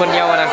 คนเดียวนะ